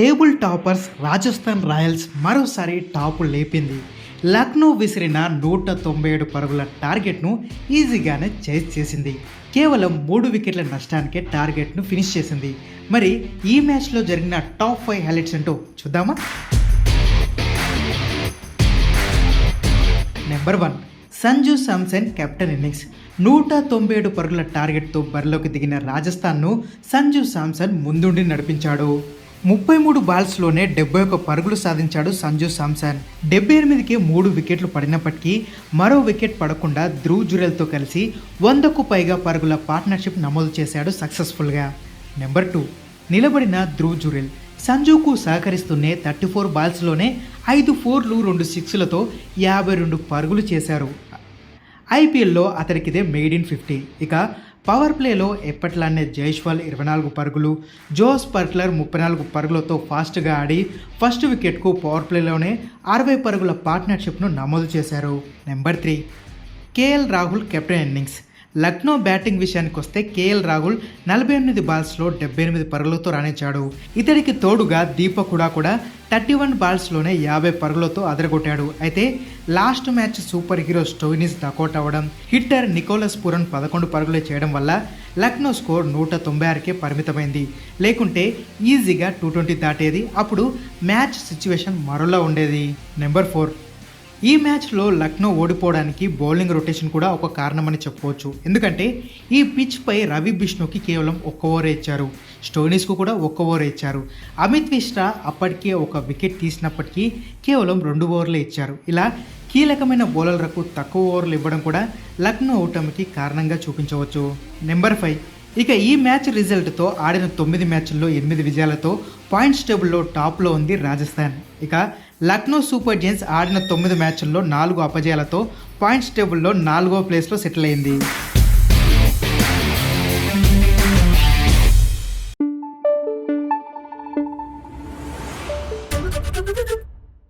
Table toppers Rajasthan Royals మరోసారి top లేపింది. లక్నో విసిరిన నూట తొంభై ఏడు పరుగుల టార్గెట్ను ఈజీగానే చేజ్ చేసింది. కేవలం మూడు వికెట్ల నష్టానికే టార్గెట్ను ఫినిష్ చేసింది. మరి ఈ మ్యాచ్లో జరిగిన టాప్ ఫైవ్ హైలైట్స్ ఏంటో చూద్దామా? Number one Sanju Samson captain innings. నూట తొంభై ఏడు పరుగుల టార్గెట్తో బరిలోకి దిగిన రాజస్థాన్ను సంజు సామ్సన్ ముందుండి నడిపించాడు. ముప్పై మూడు బాల్స్లోనే డెబ్బై ఒక్క పరుగులు సాధించాడు సంజు సామ్సన్. డెబ్బై ఎనిమిదికి మూడు వికెట్లు పడినప్పటికీ మరో వికెట్ పడకుండా ధ్రువ్ జురెల్తో కలిసి వందకు పైగా పరుగుల పార్ట్నర్షిప్ నమోదు చేశాడు సక్సెస్ఫుల్గా. నెంబర్ టూ నిలబడిన ధ్రువ్ జురెల్. సంజుకు సహకరిస్తూనే థర్టీ ఫోర్ బాల్స్లోనే ఐదు ఫోర్లు రెండు సిక్స్లతో యాభై రెండు పరుగులు చేశారు. ఐపీఎల్లో అతడికిదే మెయిడ్ ఇన్ ఫిఫ్టీ. ఇక పవర్ ప్లేలో ఎప్పట్లానే జైష్వాల్ ఇరవై నాలుగు పరుగులు జోస్ పర్క్లర్ ముప్పై నాలుగు పరుగులతో ఫాస్ట్గా ఆడి ఫస్ట్ వికెట్కు పవర్ ప్లేలోనే అరవై పరుగుల పార్ట్నర్షిప్ను నమోదు చేశారు. Number three. KL Rahul captain innings. Lucknow batting విషయానికి వస్తే కేఎల్ రాహుల్ నలభై ఎనిమిది బాల్స్లో డెబ్బై ఎనిమిది పరుగులతో రాణించాడు. ఇతడికి తోడుగా దీపక్ కూడా కూడా థర్టీ వన్ బాల్స్లోనే యాభై పరుగులతో అదరగొట్టాడు. అయితే last match super hero Stoinis duck out అవ్వడం హిట్టర్ నికోలస్ పురన్ పదకొండు పరుగులు చేయడం వల్ల లక్నో స్కోర్ నూట తొంభై ఆరుకే పరిమితమైంది. లేకుంటే ఈజీగా టూ ట్వంటీ దాటేది. అప్పుడు మ్యాచ్ సిచ్యువేషన్ మరోలా ఉండేది. Number four. ఈ మ్యాచ్లో లక్నో ఓడిపోవడానికి బౌలింగ్ రొటేషన్ కూడా ఒక కారణమని చెప్పవచ్చు. ఎందుకంటే ఈ పిచ్పై రవి బిష్ణుకి కేవలం ఒక్క ఓవరే ఇచ్చారు. స్టోనీస్కు కూడా ఒక్క ఓవర్ ఇచ్చారు. అమిత్ మిశ్రా అప్పటికే ఒక వికెట్ తీసినప్పటికీ కేవలం రెండు ఓవర్లే ఇచ్చారు. ఇలా కీలకమైన బౌలర్లకు తక్కువ ఓవర్లు ఇవ్వడం కూడా లక్నో ఓటమికి కారణంగా చూపించవచ్చు. Number five. ఇక ఈ మ్యాచ్ రిజల్ట్తో ఆడిన తొమ్మిది మ్యాచ్ల్లో ఎనిమిది విజయాలతో పాయింట్స్ టేబుల్లో టాప్లో ఉంది రాజస్థాన్ ఇక లక్నో సూపర్ జైన్స్ ఆడిన తొమ్మిది మ్యాచ్ల్లో నాలుగు అపజయాలతో పాయింట్స్ టేబుల్లో నాలుగో ప్లేస్లో సెటిల్ అయింది